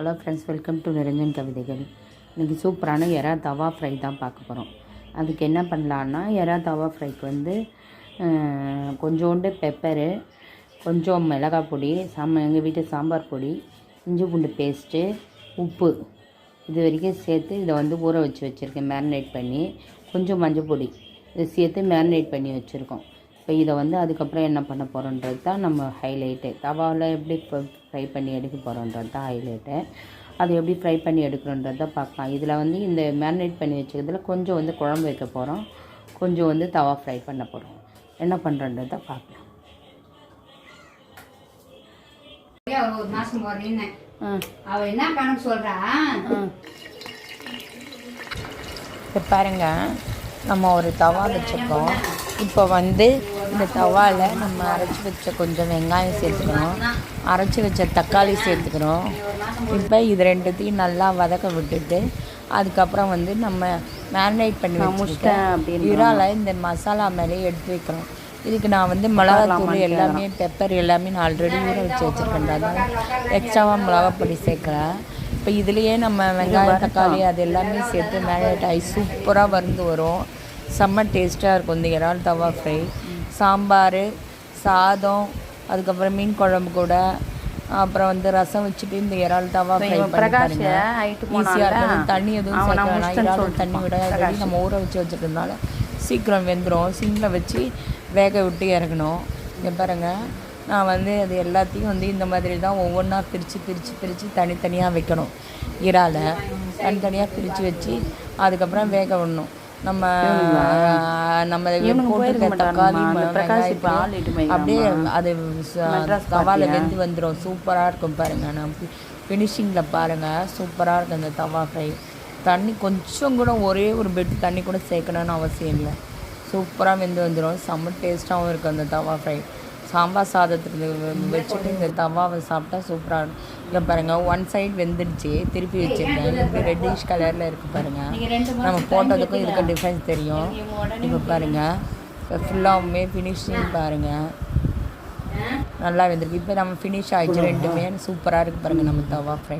Hello friends welcome to Niranjan கவிதைகள் இன்றைக்கி சூப்பரான எறா தவா ஃப்ரை தான் பார்க்க போகிறோம் அதுக்கு என்ன பண்ணலான்னா எறா தவா ஃப்ரைக்கு வந்து கொஞ்சோண்டு பெப்பரு கொஞ்சம் மிளகாய் பொடி சாம் எங்கள் வீட்டு சாம்பார் பொடி இஞ்சி பூண்டு பேஸ்ட்டு உப்பு. இது வரைக்கும் சேர்த்து இதை வந்து ஊற வச்சு வச்சுருக்கேன். மேரினேட் பண்ணி கொஞ்சம் மஞ்சள் பொடி. இதை சேர்த்து மேரினேட் பண்ணி வச்சுருக்கோம். இப்போ இதை வந்து அதுக்கப்புறம் என்ன பண்ண போகிறோன்றது தான் நம்ம ஹைலைட்டு தவாவில் எப்படி ஃப்ரை பண்ணி எடுக்க போகிறோன்றது தான் ஹைலைட்டு அது எப்படி ஃப்ரை பண்ணி எடுக்கிறோன்றது தான் பார்க்கலாம். இதில் வந்து இந்த மேரினேட் பண்ணி வச்சுக்கிறதுல கொஞ்சம் வந்து குழம்பு வைக்க போகிறோம் கொஞ்சம் வந்து தவா ஃப்ரை பண்ண போகிறோம் என்ன பண்ணுறோன்றது தான் பார்க்கலாம் ஒரு மாசம் போறேன்னு ம் அவ என்ன கணக்கு சொல்றா? இப்போ பாருங்க. நம்ம ஒரு தவா வச்சுருக்கோம். இப்போ வந்து இந்த தவாவில் நம்ம அரைச்சி வச்ச கொஞ்சம் வெங்காயம் சேர்த்துக்கிறோம் அரைச்சி வச்ச தக்காளி சேர்த்துக்கிறோம் இப்போ இது ரெண்டுத்தையும் நல்லா வதக்க விட்டுட்டு அதுக்கப்புறம் வந்து நம்ம மேரினேட் பண்ணி வச்சுருக்கேன் இறால இந்த மசாலா மேலே எடுத்து வைக்கிறோம் இதுக்கு நான் வந்து மிளகாத்தூள் எல்லாமே பெப்பர் எல்லாமே நான் ஆல்ரெடி ஊற வச்சு வச்சுருக்கேன். அதனால எக்ஸ்ட்ராவாக மிளகாப்பொடி சேர்க்குறேன். இப்போ இதுலேயே நம்ம வெங்காயம் தக்காளி அது எல்லாமே சேர்த்து மேரினேட் ஆகி சூப்பராக வருந்து வரும். செம்ம டேஸ்ட்டாக இருக்கும் இந்த இறால் தவா ஃப்ரை சாம்பார் சாதம் அதுக்கப்புறம் மீன் குழம்பு கூட அப்புறம் வந்து ரசம் வச்சுட்டு இந்த இறால் தவா ஃப்ரை பண்ணி ஈஸியாக இருக்கும் தண்ணி எதுவும் சேர்க்க வேணாம். இறால் தண்ணி விட நம்ம ஊற வச்சு வச்சுருக்கறதுனால சீக்கிரம் வெந்துடும் சிங்கில் வச்சு வேக விட்டு இறக்கணும். இங்கே பாருங்க. நான் வந்து அது எல்லாத்தையும் வந்து இந்த மாதிரி தான் ஒவ்வொன்றா பிரித்து பிரித்து பிரித்து தனித்தனியாக வைக்கணும். இறாலை தனித்தனியாக பிரித்து வச்சு அதுக்கப்புறம் வேக விடணும். நம்ம நம்ம போட்டிருக்க தக்காளி வெங்காயத்தை அப்படியே அது தவாவில் வெந்து வந்துடும் சூப்பராக இருக்கும் பாருங்கள் நான் ஃபினிஷிங்கில் பாருங்கள் சூப்பராக இருக்கும் அந்த தவா ஃப்ரை. தண்ணி கொஞ்சம் கூட ஒரே ஒரு பெட் தண்ணி கூட சேர்க்கணும்னு அவசியம் இல்லை. சூப்பராக வெந்து வந்துடும் செம்ம டேஸ்ட்டாகவும் இருக்கும் அந்த தவா ஃப்ரை. சாம்பார் சாதத்துக்கு வச்சுட்டு இந்த தவாவை சாப்பிட்டா சூப்பராக இருக்கும். இங்கே பாருங்கள் ஒன் சைடு வெந்துடுச்சு. திருப்பி வச்சுருக்கேன். இப்படி ரெட்டிஷ் கலரில் இருக்குது பாருங்கள் நம்ம போட்டதுக்கும் இதுக்கும் டிஃப்ரென்ஸ் தெரியும். இப்போ பாருங்கள் இப்போ ஃபுல்லாகவுமே ஃபினிஷிங் பாருங்கள் நல்லா வெந்திருக்கு. இப்போ நம்ம ஃபினிஷ் ஆயிடுச்சு. ரெண்டுமே சூப்பராக இருக்குது பாருங்கள் நம்ம தவா ஃப்ரை